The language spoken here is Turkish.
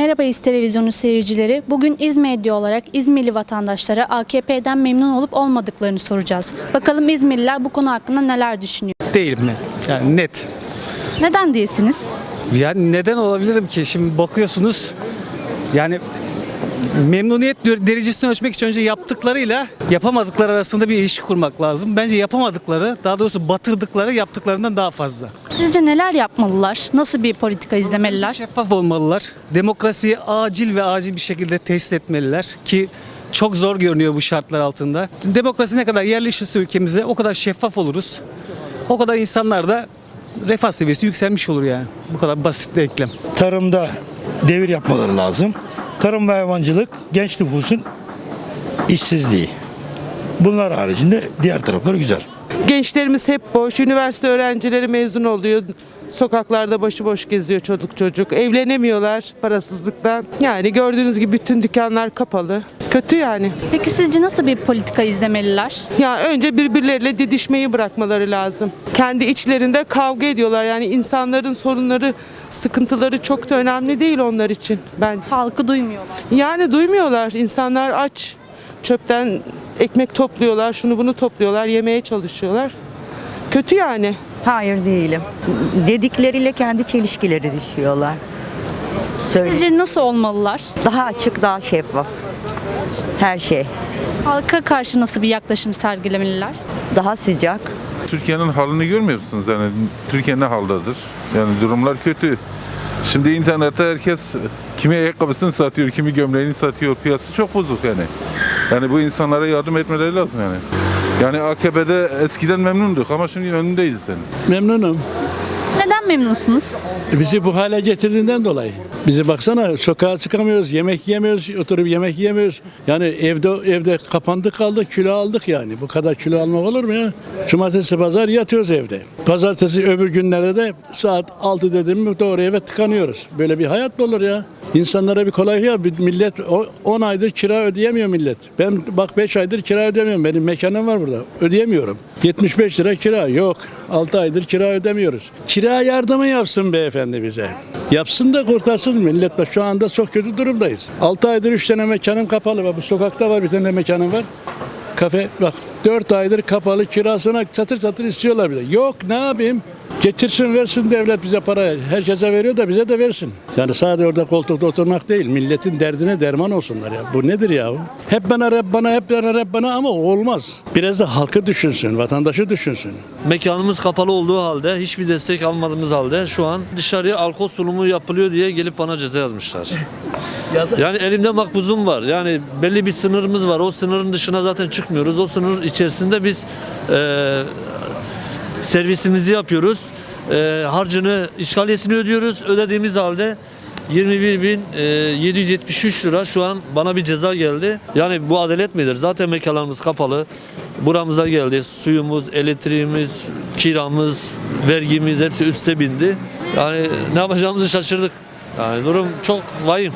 Merhaba İz Televizyonu seyircileri. Bugün İzmedya olarak İzmirli vatandaşlara AKP'den memnun olup olmadıklarını soracağız. Bakalım İzmirliler bu konu hakkında neler düşünüyor? Değilim mi? Yani net. Neden değilsiniz? Yani neden olabilirim ki? Şimdi bakıyorsunuz yani memnuniyet derecesini ölçmek için önce yaptıklarıyla yapamadıkları arasında bir ilişki kurmak lazım. Bence yapamadıkları, daha doğrusu batırdıkları yaptıklarından daha fazla. Sizce neler yapmalılar? Nasıl bir politika izlemeliler? Şeffaf olmalılar. Demokrasiyi acil ve acil bir şekilde tesis etmeliler ki çok zor görünüyor bu şartlar altında. Demokrasi ne kadar yerleşirse ülkemize o kadar şeffaf oluruz. O kadar insanlar da refah seviyesi yükselmiş olur yani. Bu kadar basit bir eklem. tarımda devir yapmaları lazım. Tarım ve hayvancılık genç nüfusun işsizliği. Bunlar haricinde diğer taraflar güzel. Gençlerimiz hep boş. Üniversite öğrencileri mezun oluyor. Sokaklarda başıboş geziyor çocuk çocuk. Evlenemiyorlar parasızlıktan. Yani gördüğünüz gibi bütün dükkanlar kapalı. Kötü yani. Peki sizce nasıl bir politika izlemeliler? Ya önce birbirleriyle didişmeyi bırakmaları lazım. Kendi içlerinde kavga ediyorlar. Yani insanların sorunları, sıkıntıları çok da önemli değil onlar için bence. Halkı duymuyorlar. Yani duymuyorlar. İnsanlar aç. Çöpten ekmek topluyorlar, şunu bunu topluyorlar, yemeye çalışıyorlar. Kötü yani. Hayır değilim. Dedikleriyle kendi çelişkileri düşüyorlar. Söyle. Sizce nasıl olmalılar? Daha açık, daha şeffaf. Her şey. Halka karşı nasıl bir yaklaşım sergilemeliler? Daha sıcak. Türkiye'nin halini görmüyor musunuz? Yani Türkiye ne haldadır? Yani durumlar kötü. Şimdi internette herkes kimi ayakkabısını satıyor, kimi gömleğini satıyor. Piyasa çok bozuk yani. Yani bu insanlara yardım etmeleri lazım yani. Yani AKP'de eskiden memnunduk ama şimdi memnun değiliz yani. Memnunum. Neden memnunsunuz? Bizi bu hale getirdiğinden dolayı. Bizi baksana sokağa çıkamıyoruz, yemek yiyemiyoruz, oturup yemek yiyemiyoruz. Yani evde evde kapandık kaldık, kilo aldık yani. Bu kadar kilo almak olur mu ya? Cumartesi pazar yatıyoruz evde. Pazartesi öbür günlerde de saat 6 dedim mi doğru eve tıkanıyoruz. Böyle bir hayat mı olur ya? İnsanlara bir kolay ya. Bir millet o- 10 aydır kira ödeyemiyor millet. Ben bak 5 aydır kira ödemiyorum. Benim mekanım var burada. Ödeyemiyorum. 75 lira kira yok. 6 aydır kira ödemiyoruz. Kira yardımı yapsın beyefendi bize. Yapsın da kurtarsın millet. Bak şu anda çok kötü durumdayız. 6 aydır 3 tane mekanım kapalı. Bak bu sokakta var bir tane mekanım var. Kafe bak 4 aydır kapalı kirasına çatır çatır istiyorlar bize. Yok ne yapayım? Getirsin versin devlet bize para. Herkese veriyor da bize de versin. Yani sadece orada koltukta oturmak değil. Milletin derdine derman olsunlar ya. Bu nedir ya? Hep bana hep bana hep bana hep bana ama olmaz. Biraz da halkı düşünsün, vatandaşı düşünsün. Mekanımız kapalı olduğu halde, hiçbir destek almadığımız halde şu an dışarıya alkol sunumu yapılıyor diye gelip bana ceza yazmışlar. Yani elimde makbuzum var. Yani belli bir sınırımız var. O sınırın dışına zaten çıkmıyoruz. O sınır içerisinde biz eee, servisimizi yapıyoruz. Eee, harcını, işgaliyesini ödüyoruz. Ödediğimiz halde 21.773 lira şu an bana bir ceza geldi. Yani bu adalet midir? Zaten mekanlarımız kapalı. Buramıza geldi. Suyumuz, elektriğimiz, kiramız, vergimiz hepsi üste bindi. Yani ne yapacağımızı şaşırdık. Yani durum çok vahim.